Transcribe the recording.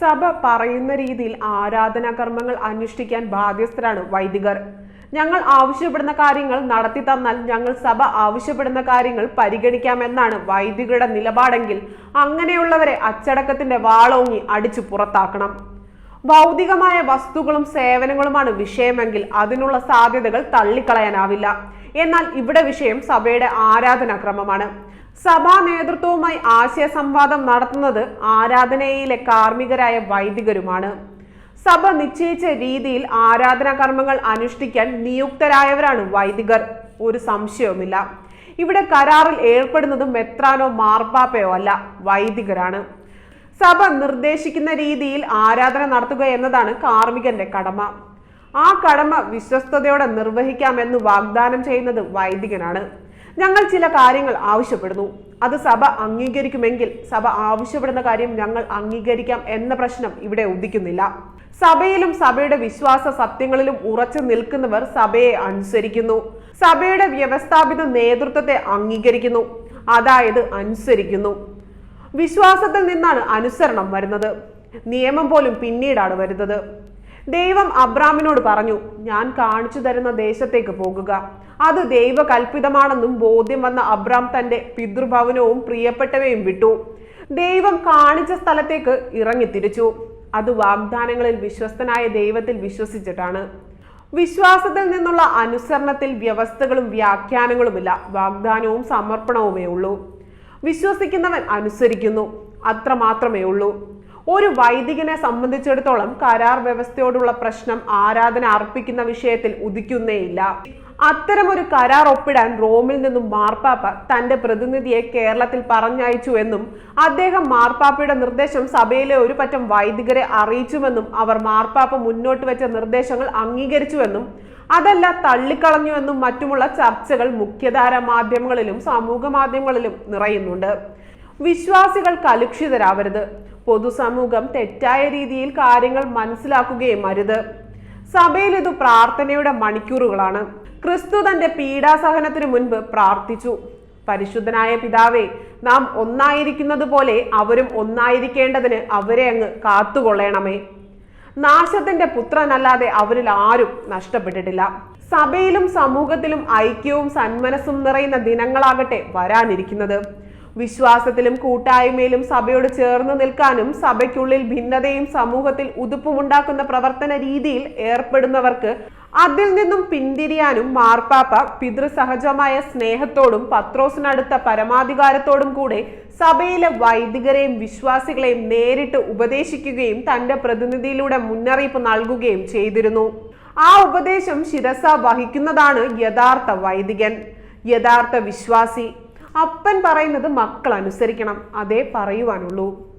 സഭ പറയുന്ന രീതിയിൽ ആരാധനാ കർമ്മങ്ങൾ അനുഷ്ഠിക്കാൻ ബാധ്യസ്ഥരാണ് വൈദികർ. ഞങ്ങൾ ആവശ്യപ്പെടുന്ന കാര്യങ്ങൾ നടത്തി തന്നാൽ ഞങ്ങൾ സഭ ആവശ്യപ്പെടുന്ന കാര്യങ്ങൾ പരിഗണിക്കാമെന്നാണ് വൈദികരുടെ നിലപാടെങ്കിൽ അങ്ങനെയുള്ളവരെ അച്ചടക്കത്തിന്റെ വാളോങ്ങി അടിച്ചു പുറത്താക്കണം. ഭൗതികമായ വസ്തുക്കളും സേവനങ്ങളുമാണ് വിഷയമെങ്കിൽ അതിനുള്ള സാധ്യതകൾ തള്ളിക്കളയാനാവില്ല. എന്നാൽ ഇവിടെ വിഷയം സഭയുടെ ആരാധനാക്രമമാണ് സഭാ നേതൃത്വവുമായി ആശയ സംവാദം നടത്തുന്നത് ആരാധനയിലെ കാർമ്മികരായ വൈദികരുമാണ്. സഭ നിശ്ചയിച്ച രീതിയിൽ ആരാധനാ കർമ്മങ്ങൾ അനുഷ്ഠിക്കാൻ നിയുക്തരായവരാണ് വൈദികർ. ഒരു സംശയവുമില്ല. ഇവിടെ കരാറിൽ ഏർപ്പെടുന്നതും മെത്രാനോ മാർപ്പാപ്പയോ അല്ല വൈദികരാണ്. സഭ നിർദ്ദേശിക്കുന്ന രീതിയിൽ ആരാധന നടത്തുക എന്നതാണ് കാർമ്മികന്റെ കടമ. ആ കടമ വിശ്വസ്തയോടെ നിർവഹിക്കാമെന്ന് വാഗ്ദാനം ചെയ്യുന്നത് വൈദികനാണ്. ഞങ്ങൾ ചില കാര്യങ്ങൾ ആവശ്യപ്പെടുന്നു. അത് സഭ അംഗീകരിക്കുമെങ്കിൽ സഭ ആവശ്യപ്പെടുന്ന കാര്യം ഞങ്ങൾ അംഗീകരിക്കാം എന്ന പ്രശ്നം ഇവിടെ ഉദിക്കുന്നില്ല. സഭയിലും സഭയുടെ വിശ്വാസ സത്യങ്ങളിലും ഉറച്ചു നിൽക്കുന്നവർ സഭയെ അനുസരിക്കുന്നു. സഭയുടെ വ്യവസ്ഥാപിത നേതൃത്വത്തെ അംഗീകരിക്കുന്നു. അതായത് അനുസരിക്കുന്നു. വിശ്വാസത്തിൽ നിന്നാണ് അനുസരണം വരുന്നത്. നിയമം പോലും പിന്നീടാണ് വരുന്നത്. ദൈവം അബ്രാമിനോട് പറഞ്ഞു ഞാൻ കാണിച്ചു തരുന്ന ദേശത്തേക്ക് പോകുക. അത് ദൈവകൽപിതമാണെന്നും ബോധ്യം വന്ന അബ്രാം തന്റെ പിതൃഭവനവും പ്രിയപ്പെട്ടവയും വിട്ടു. ദൈവം കാണിച്ച സ്ഥലത്തേക്ക് ഇറങ്ങി തിരിച്ചു. അത് വാഗ്ദാനങ്ങളിൽ വിശ്വസ്തനായ ദൈവത്തിൽ വിശ്വസിച്ചിട്ടാണ്. വിശ്വാസത്തിൽ നിന്നുള്ള അനുസരണത്തിൽ വ്യവസ്ഥകളും വ്യാഖ്യാനങ്ങളുമില്ല. വാഗ്ദാനവും സമർപ്പണവുമേ ഉള്ളൂ. വിശ്വസിക്കുന്നവൻ അനുസരിക്കുന്നു. അത്ര മാത്രമേ ഉള്ളൂ. ഒരു വൈദികനെ സംബന്ധിച്ചിടത്തോളം കരാർ വ്യവസ്ഥയോടുള്ള പ്രശ്നം ആരാധന അർപ്പിക്കുന്ന വിഷയത്തിൽ ഉദിക്കുന്നേയില്ല. അത്തരമൊരു കരാർ ഒപ്പിടാൻ റോമിൽ നിന്നും മാർപ്പാപ്പ തന്റെ പ്രതിനിധിയെ കേരളത്തിൽ പറഞ്ഞയച്ചു എന്നും അദ്ദേഹം മാർപ്പാപ്പയുടെ നിർദ്ദേശം സഭയിലെ ഒരു പറ്റം വൈദികരെ അറിയിച്ചുവെന്നും അവർ മാർപ്പാപ്പ മുന്നോട്ട് വെച്ച നിർദ്ദേശങ്ങൾ അംഗീകരിച്ചുവെന്നും അതല്ല തള്ളിക്കളഞ്ഞുവെന്നും മറ്റുമുള്ള ചർച്ചകൾ മുഖ്യധാര മാധ്യമങ്ങളിലും സമൂഹ മാധ്യമങ്ങളിലും നിറയുന്നുണ്ട്. വിശ്വാസികൾ കലുഷിതരാവരുത് പൊതുസമൂഹം തെറ്റായ രീതിയിൽ കാര്യങ്ങൾ മനസ്സിലാക്കുകയും അരുത്. സഭയിൽ ഇത് പ്രാർത്ഥനയുടെ മണിക്കൂറുകളാണ്. ക്രിസ്തു തന്റെ പീഡാസഹനത്തിനു മുൻപ് പ്രാർത്ഥിച്ചു. പരിശുദ്ധനായ പിതാവെ നാം ഒന്നായിരിക്കുന്നത് പോലെ അവരും ഒന്നായിരിക്കേണ്ടതിന് അവരെ അങ്ങ് കാത്തുകൊള്ളണമേ. നാശത്തിന്റെ പുത്രനല്ലാതെ അവരിൽ ആരും നഷ്ടപ്പെട്ടിട്ടില്ല. സഭയിലും സമൂഹത്തിലും ഐക്യവും സന്മനസ്സും നിറയുന്ന ദിനങ്ങളാകട്ടെ വരാനിരിക്കുന്നത്. വിശ്വാസത്തിലും കൂട്ടായ്മയിലും സഭയോട് ചേർന്ന് നിൽക്കാനും സഭയ്ക്കുള്ളിൽ ഭിന്നതയും സമൂഹത്തിൽ ഉതുപ്പുമുണ്ടാക്കുന്ന പ്രവർത്തന രീതിയിൽ ഏർപ്പെടുന്നവർക്ക് അതിൽ നിന്നും പിന്തിരിയാനും മാർപ്പാപ്പ പിതൃസഹജമായ സ്നേഹത്തോടും പത്രോസിനടുത്ത പരമാധികാരത്തോടും കൂടെ സഭയിലെ വൈദികരെയും വിശ്വാസികളെയും നേരിട്ട് ഉപദേശിക്കുകയും തന്റെ പ്രതിനിധിയിലൂടെ മുന്നറിയിപ്പ് നൽകുകയും ചെയ്തിരുന്നു. ആ ഉപദേശം ശിരസ വഹിക്കുന്നതാണ് യഥാർത്ഥ വൈദികൻ. യഥാർത്ഥ വിശ്വാസി. അപ്പൻ പറയുന്നത് മക്കൾ അനുസരിക്കണം. അതേ പറയുവാനുള്ളൂ.